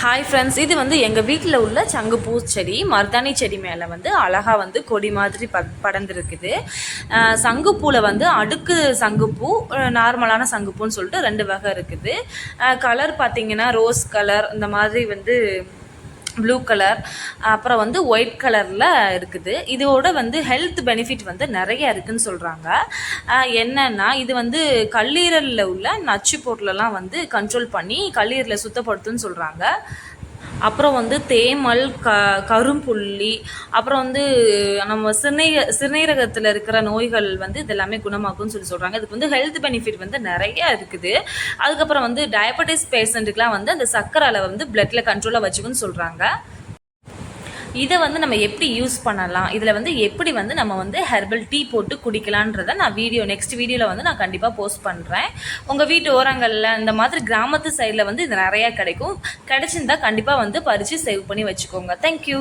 Hi friends இது வந்து எங்கள் வீட்டில் உள்ள சங்குப்பூ செடி மருதாணி செடி மேலே வந்து அழகாக வந்து கொடி மாதிரி ப படர்ந்துருக்குது. சங்குப்பூவில் வந்து அடுக்கு சங்குப்பூ நார்மலான சங்குப்பூன்னு சொல்லிட்டு ரெண்டு வகை இருக்குது. கலர் பார்த்தீங்கன்னா ரோஸ் கலர் இந்த மாதிரி வந்து ப்ளூ கலர் அப்புறம் வந்து ஒயிட் கலரில் இருக்குது. இதோட வந்து ஹெல்த் பெனிஃபிட் வந்து நிறைய இருக்குதுன்னு சொல்கிறாங்க என்னன்னா இது வந்து கல்லீரலில் உள்ள நச்சு பொருளெல்லாம் வந்து கண்ட்ரோல் பண்ணி கல்லீரலை சுத்தப்படுத்துன்னு சொல்கிறாங்க அப்புறம் வந்து தேமல் க கரும்புள்ளி அப்புறம் வந்து நம்ம சிறுநீர சிறுநீரகத்தில் இருக்கிற நோய்கள் வந்து இதெல்லாமே குணமாக்கும்னு சொல்லி சொல்கிறாங்க இதுக்கு வந்து ஹெல்த் பெனிஃபிட் வந்து நிறைய இருக்குது. அதுக்கப்புறம் வந்து டயபெட்டிஸ் பேஷண்ட்டுக்கெலாம் வந்து அந்த சர்க்கரை அளவை வந்து பிளட்டில் கண்ட்ரோலாக வச்சுக்குன்னு சொல்கிறாங்க இதை வந்து நம்ம எப்படி யூஸ் பண்ணலாம்? இதில் வந்து எப்படி வந்து நம்ம வந்து ஹெர்பல் டீ போட்டு குடிக்கலான்றதை நான் வீடியோ நெக்ஸ்ட் வீடியோவில் வந்து நான் கண்டிப்பாக போஸ்ட் பண்ணுறேன் உங்கள் வீட்டு ஓரங்களில் இந்த மாதிரி கிராமத்து சைடில் வந்து இது நிறையா கிடைக்கும். கிடைச்சிருந்தா கண்டிப்பாக வந்து பறித்து சேவ் பண்ணி வச்சுக்கோங்க. தேங்க்யூ